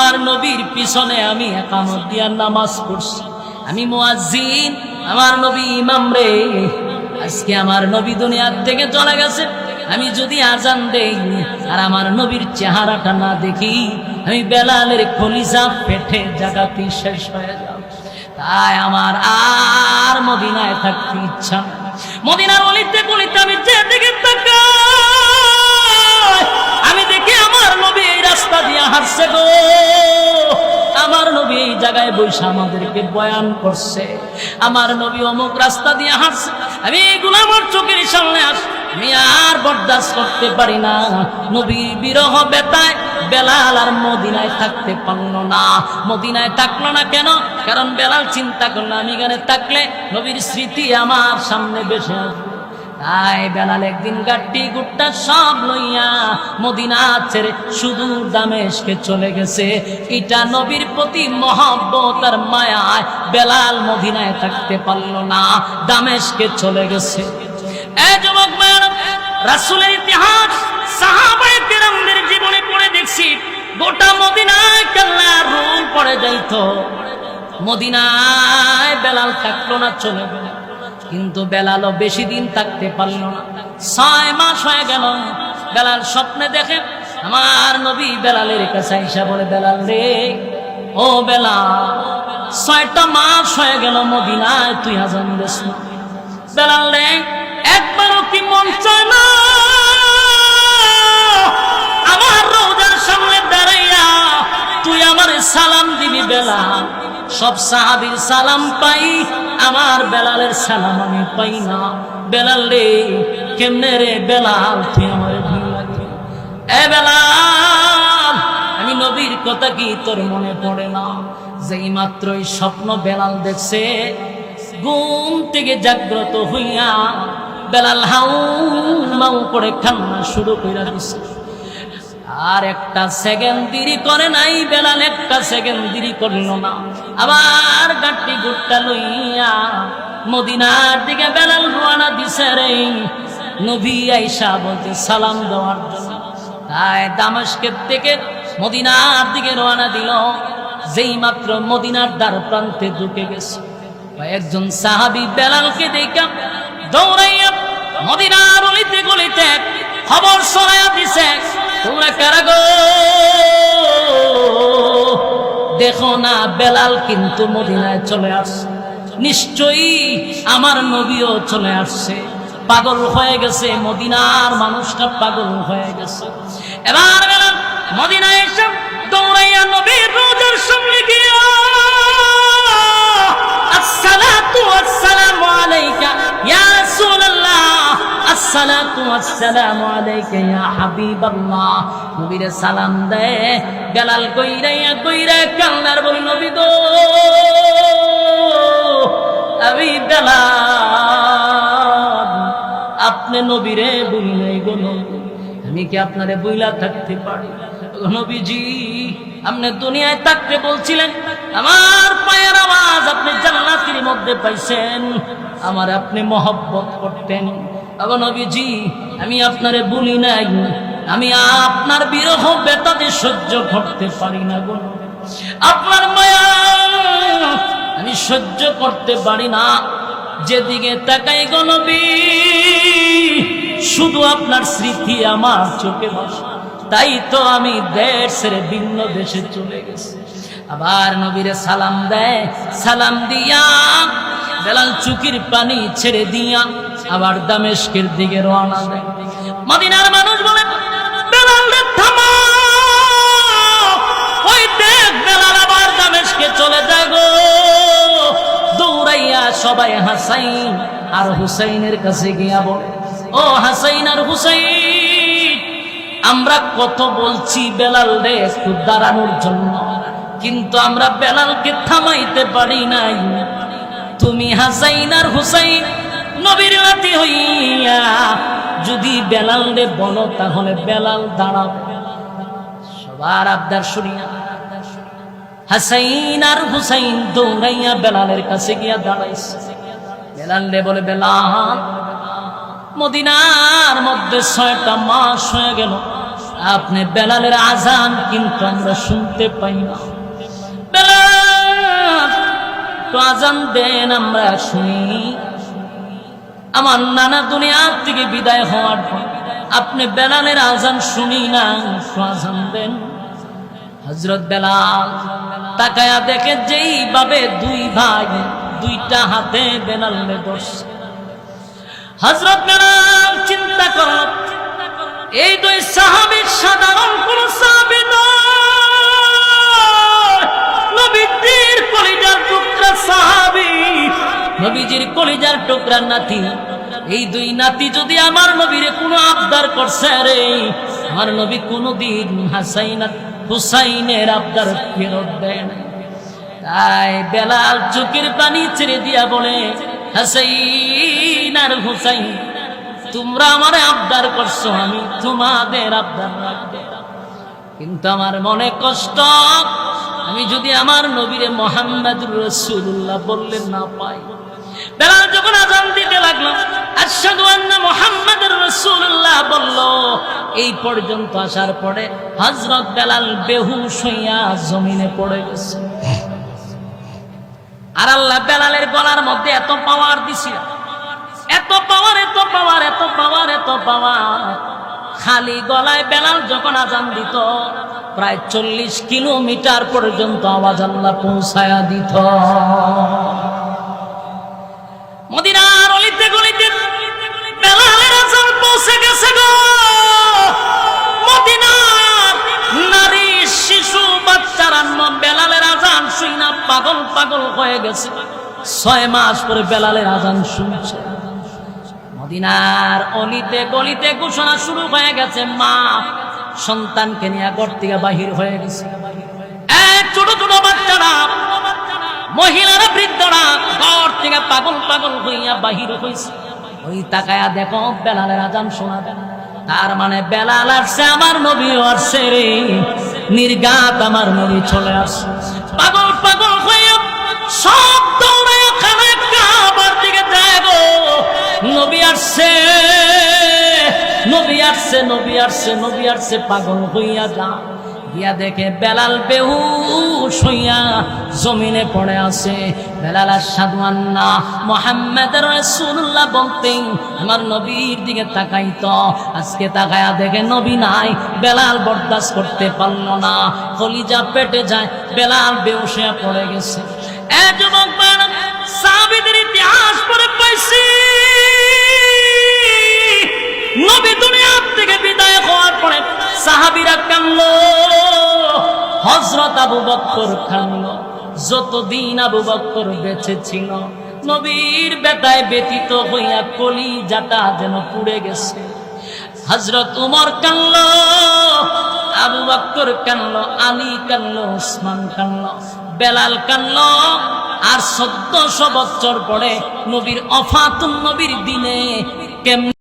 আমার নবীর পিছনে আমি একামত দিয়া নামাজ পড়ছি। আমি মুয়াজ্জিন, আমার নবী ইমাম রে। আজকে আমার নবী দুনিয়ার থেকে চলে গেছে। আমি যদি আজান দেই আর আমার নবীর চেহারাটা না দেখি, আমি বেলালের খলিজা পেটে জাগাতে শেষ হয়ে যাব। তাই আমার আর মদিনায় থাকতে ইচ্ছা মদিনার অলিতে গলিতে আমি যে দিকে তাকাই দিয়ে হাঁটছে গো। আমার নবী এই জায়গায় বসে আমাদেরকে বয়ান করছে। আমার নবী অমুক রাস্তা দিয়ে হাঁটছে। আমি চোখের সামনে আস আমি আর করতে পারি না। নবী বিরহ বেতায় বেলাল আর মদিনায় থাকতে পারল না। মদিনায় থাকল না কেন? কারণ বেলাল চিন্তা করল, আমি এখানে থাকলে নবীর স্মৃতি আমার সামনে বেশি আসবে। তাই বেলাল একদিন গাড্ডি গুট্টা সব লইয়া মদিনা ছেড়ে সুদূর দামেশকে চলে গেছে। এটা নবীর প্রতি মহব্বত আর মায়ায় বেলাল মদিনায় থাকতে পারল না, দামেশকে চলে গেছে। এ যুবক মায়ের রাসূলের ইতিহাস, সাহাবায়ে কেরামদের জীবনে পড়ে দেখছি, গোটা মদিনায় কাল্লা রুল পড়ে যাইতো। মদিনায় বেলাল থাকল না, চলে গেল। কিন্তু বেলালও বেশি দিন থাকতে পারল না। ছয় মাস হয়ে গেল। বেলাল স্বপ্নে দেখে, আমার নবী বেলালের কাছে আইসা বলে, বেলাল রে, ও বেলাল, ছয়টা মাস হয়ে গেল মদিনায় তুই হাজার না। বেলাল রে, একবারও কি মন চায় না? আমার রোজার সামনে দাঁড়াইয়া তুই আমার সালাম দিবি বেলা সব সাহাবির সালাম পাই আমার বেলালের সালাম আমি পাই না। বেলাল রে, কেমনে রে বেলাল, তুই আমার এ বেলাল, আমি নবীর কথা কি তোর মনে পড়ে না? যেই মাত্রই স্বপ্ন বেলাল দেখছে, ঘুম থেকে জাগ্রত হইয়া বেলাল হাউ মাউ করে কান্না শুরু কইরা দিছে। আর একটা সেকেন্ড দেরি করে নাই, বেলাল একটা সেকেন্ড দেরি করল না। আবার গাঠি গুট্টা লইয়া মদিনার দিকে বেলাল রোয়ানা দিছে রে। নবী আইসা বলতে সালাম দেওয়ার জন্য। তাই দামেস্কের থেকে মদিনার দিকে রওনা দিল। যেই মাত্র মদিনার দ্বার প্রান্তে ঢুকে গেছে। একজন সাহাবি বেলালকে দেখা দৌড়াইয়া মদিনার অলিতে গলিতে খবর শোনায়া দিছে তোমরা কারা গো? দেখো না, বেলাল কিন্তু মদিনায় চলে আসছে। নিশ্চয়ই আমার নবীও চলে আসছে। পাগল হয়ে গেছে, মদিনার মানুষটা পাগল হয়ে গেছে। এবার বেলাল মদিনায় এসে দৌড়াইয়া নবীর রোজার সামনে গিয়া আসসালাতু আসসালামু আলাইকা ইয়া হাবিবাল্লাহ। নবীর সালাম দে, বেলাল কইরাইয়া কইরা কান্নার বল, নবী গো। আমি বেলাল, আপনি নবীরে বললে গো আমি কি আপনারে বইলা থাকতে পারি? নবীজি, আপনি দুনিয়ায় থাকতে বলছিলেন, আমার পায়ের আওয়াজ আপনি জান্নাতের মধ্যে পাইছেন, আমার আপনি মহব্বত করতেন। নবীজি, আমি আপনারে বলি নাই, আমি আপনার বিরহ বেতাতে সহ্য করতে পারি না গো। আপনার মায়া আমি সহ্য করতে পারি না। যেদিকে তাকাই গো নবী, শুধু আপনার স্মৃতি আমার চোখে ভাসে তাই তো আমি দেশ ছেড়ে ভিন্ন দেশে চলে গেছি। আবার নবীরে সালাম দেয়, সালাম দিয়া বেলাল চুকির পানি ছেড়ে দিয়া আবার দামেশকের দিকে রওনা দেয়। মদিনার মানুষ বলে, বেলাল থামা! ওই দেখ, বেলাল আবার দামেশকে চলে যায় গো। দৌড়াইয়া সবাই হাসাইন আর হুসাইনের কাছে গিয়া বলে, ও হাসাইন আর হুসাইন, আমরা কত বলছি বেলাল রে, একটু দাঁড়ানোর জন্য। কিন্তু আমরা বেলালকে থামাইতে পারি নাই। তুমি হাসাইন আর হুসাইন নবীর নাতি হইয়া যদি বেলাল রে বলো, তাহলে বেলাল দাঁড়াবে সবার আবদার শুনিয়া। হাসাইন আর হুসাইন দৌড়াইয়া বেলালের কাছে গিয়া দাঁড়াইছে। বেলাল রে বলে, বেলাল, মদিনার মধ্যে ছয়টা মাস হয়ে গেল। আপনি বেলালের আজান কিন্তু আমরা শুনতে পাই না। তো আজান দেন আমরা শুনি আমার নানা দুনিয়ার থেকে বিদায় হওয়ার পর আপনি বেলালের আজান শুনি না, একটু আজান দেন। হজরত বেলাল তাকায়া দেখে যেইভাবে দুই ভাই, দুইটা হাতে বেলালে ধরছে। হজরত বেলাল চিন্তা কর, এই দুই সাহাবির নাতি? এই দুই নাতি যদি আমার নবীর কোনো আবদার করছে রে আমার নবী কোনদিন হাসাইনা হুসাইনের আবদার ফেরত দেয় না তাই বেলাল চোখের পানি ছেড়ে দিয়া বলে হাসাইন আর হুসাইন, তোমরা আমার আবদার করছ, আমি তোমাদের আবদার কিন্তু আমার মনে কষ্ট, আমি যদি আমার নবীরে মোহাম্মদ রসুল্লাহ বললেন না পাই বেলাল যখন আজান দিতে লাগল এই পর্যন্ত আসার পরে হযরত বেলাল জমিনে পড়ে গেছে। আর আল্লাহ বেলালের গলার মধ্যে এত পাওয়ার দিছিল এত পাওয়ার এত পাওয়ার এত পাওয়ার এত পাওয়ার খালি গলায় বেলাল যখন আজান দিত, প্রায় চল্লিশ কিলোমিটার পর্যন্ত আওয়াজ আল্লাহ পৌঁছায়া দিত। পাগল পাগল হয়ে গেছে। ছয় মাস পরে বেলালের আজান শুনছে। মদিনার অলিতে গলিতে ঘোষণা শুরু হয়ে গেছে, মা সন্তানকে নিয়ে ঘর থেকে বাহির হয়ে গেছে। ছোট ছোট বাচ্চারা, মহিলারা, বৃদ্ধরা ঘর থেকে পাগল পাগল হইয়া বাহির হইছে। ওই তাকায়া দেখো বেলালের আজান শোনাবে তার মানে বেলাল আসছে, আমার নবীও আসছে নির্গাত আমার নবী চলে আসছে। পাগল পাগল হইয়া সব দৌড়ে খানা কাবার দিকে যায় নবী আসছে নবী আসছে নবী আসছে নবী আসছে, পাগল হইয়া যা। গিয়া দেখে বেলাল বেহু হইয়া জমিনে পড়ে আছে। বেলাল সাধু আন্না মোহাম্মদ রসুল্লাহ বলতেন আমার নবীর দিকে তাকাইতো আজকে তাকায়া দেখে নবী নাই বেলাল বরদাস্ত করতে পারল না। কলিজা পেটে যায় বেলাল বেউসিয়া পড়ে গেছে। এ যুবক বালক, সাহাবীদের ইতিহাস পড়ে পাইছি। আবু বক্কর কানলো যতদিন আবু বক্কর বেঁচে ছিল, নবীর বেতায় ব্যতীত হইয়া কলি জাটা যেন পুড়ে গেছে। হজরত উমর কানলো, আবু বক্কর কানলো, আলী কানলো উসমান কানলো, বেলাল কানলো, আর চোদ্দশো বছর পরে নবীর অফাতুন নবীর দিনে কেমন